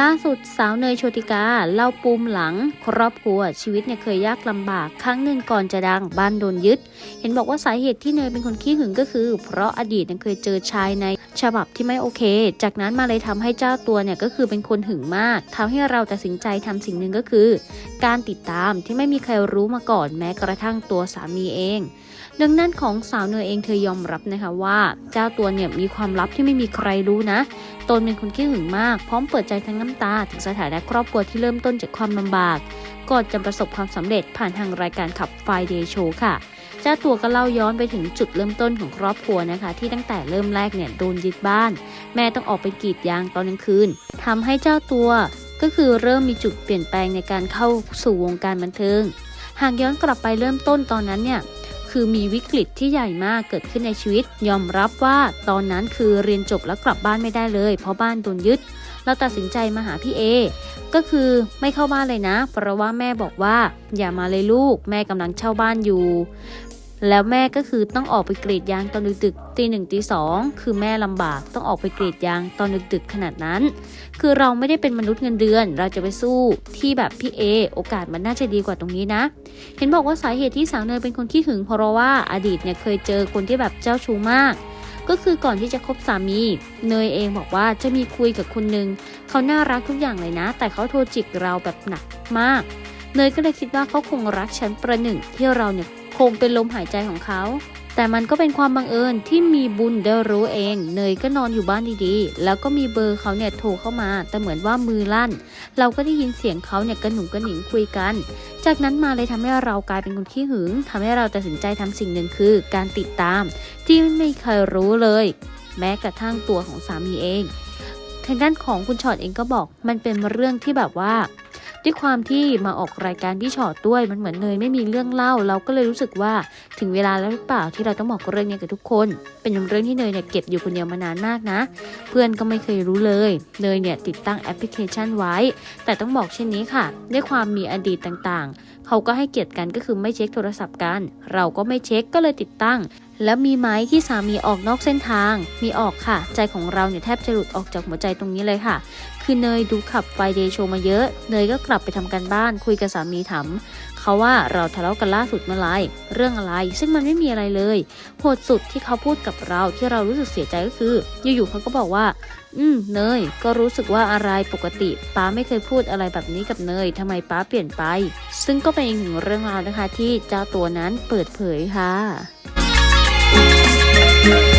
ล่าสุดสาวเนยโชติกาเล่าปูมหลัง ครอบครัวชีวิตเนี่ยเคยยากลำบาก ครั้งหนึ่งก่อนจะดังบ้านโดนยึด เห็นบอกว่าสาเหตุที่เนยเป็นคนขี้หึงก็คือ เพราะอดีตเนี่ยเคยเจอชายในฉบับที่ไม่โอเค จากนั้นมาเลยทำให้เจ้าตัวเนี่ยก็คือเป็นคนหึงมากทำให้เราตัดสินใจทำสิ่งหนึ่งก็คือ การติดตามที่ไม่มีใครรู้มาก่อนแม้กระทั่งตัวสามีเอง ดังนั้นของสาวเนยเองเธอยอมรับนะคะว่า เจ้าตัวเนี่ยมีความลับที่ไม่มีใครรู้นะ ตนเป็นคนขี้หึงมาก พร้อมเปิดใจทั้งน้ำตา ถึงสถานะครอบครัวที่เริ่มต้นจากความลำบาก ก่อนจะประสบความสำเร็จผ่านทางรายการขับไฟเดย์โชว์ค่ะเจ้าตัวก็เล่าย้อนไปถึงจุดเริ่มต้นของครอบครัวนะคะ ที่ตั้งแต่เริ่มแรกเนี่ยโดนยึดบ้าน แม่ต้องออกไปกรีดยางตอนกลางคืนทำให้เจ้าตัว ก็คือเริ่มมีจุดเปลี่ยนแปลงในการเข้าสู่วงการบันเทิง หากย้อนกลับไปเริ่มต้นตอนนั้นเนี่ยคือมีวิกฤตที่ใหญ่มากเกิดขึ้นในชีวิต ยอมรับว่าตอนนั้นคือเรียนจบแล้วกลับบ้านไม่ได้เลย เพราะบ้านโดนยึด เราตัดสินใจมาหาพี่เอ ก็คือไม่เข้าบ้านเลยนะ เพราะว่าแม่บอกว่า อย่ามาเลยลูก แม่กำลังเช่าบ้านอยู่ แล้วแม่ก็คือต้องออกไปกรีดยางตอนดึกๆตีหนึ่งตีสองคือแม่ลำบากต้องออกไปกรีดยางตอนดึกๆขนาดนั้น คือเราไม่ได้เป็นมนุษย์เงินเดือน เราจะไปสู้ที่แบบพี่เอโอกาสมันน่าจะดีกว่าตรงนี้นะ เห็นบอกว่าสาเหตุที่สาวเนยเป็นคนขี้หึงเพราะว่าอดีตเนี่ยเคยเจอคนที่แบบเจ้าชู้มากก็คือก่อนที่จะคบสามี เนยเองบอกว่าจะมีคุยกับคนหนึ่งเขาน่ารักทุกอย่างเลยนะ แต่เขาโทรจิกเราแบบหนักมาก เนยก็เลยคิดว่าเขาคงรักฉันประหนึ่งที่เราเนี่ย งเป็นลมหายใจของเขา แต่มันก็เป็นความบังเอิญที่มีบุญได้รู้เอง เนยก็นอนอยู่บ้านดีๆ แล้วก็มีเบอร์เขาเนี่ยโทรเข้ามา แต่เหมือนว่ามือลั่น เราก็ได้ยินเสียงเขาเนี่ยกระหนุ่งกระหนิงคุยกัน จากนั้นมาเลยทำให้เรากลายเป็นคนขี้หึงทำให้เราตัดสินใจทำสิ่งหนึ่งคือ การติดตาม ที่ไม่มีใครรู้เลย แม้กระทั่งตัวของสามีเองทางด้านของคุณชอตเองก็บอกมันเป็นเรื่องที่แบบว่า ด้วยความที่มาออกรายการพี่ชอตด้วยมันเหมือนเนยไม่มีเรื่องเล่า เราก็เลยรู้สึกว่าถึงเวลาแล้วหรือเปล่าที่เราต้องบอกเรื่องนี้กับทุกคน เป็นเรื่องที่เนยเนี่ยเก็บอยู่คนเดียวมานานมากนะ เพื่อนก็ไม่เคยรู้เลยเนยเนี่ยติดตั้งแอปพลิเคชันไว้ แต่ต้องบอกเช่นนี้ค่ะ ด้วยความมีอดีตต่างๆ เขาก็ให้เกียรติกันก็คือไม่เช็คโทรศัพท์กัน เราก็ไม่เช็คก็เลยติดตั้ง แล้วมีไหมที่สามีออกนอกเส้นทาง มีออกค่ะ ใจของเราเนี่ยแทบจะหลุดออกจากหัวใจตรงนี้เลยค่ะ คือเนยดูขับไฟเดย์โชว์มาเยอะ เนยก็กลับไปทำการบ้าน คุยกับสามีถามเขาว่าเราทะเลาะกันล่าสุดเมื่อไรเรื่องอะไร ซึ่งมันไม่มีอะไรเลยโหดสุดที่เขาพูดกับเราที่เรารู้สึกเสียใจก็คืออยู่ๆเขาก็บอกว่า อืมเนย ก็รู้สึกว่าอะไรปกติป้าไม่เคยพูดอะไรแบบนี้กับเนยทำไมป้าเปลี่ยนไป ซึ่งก็เป็นอีกหนึ่งเรื่องราวนะคะ ที่เจ้าตัวนั้นเปิดเผยค่ะ Thank you.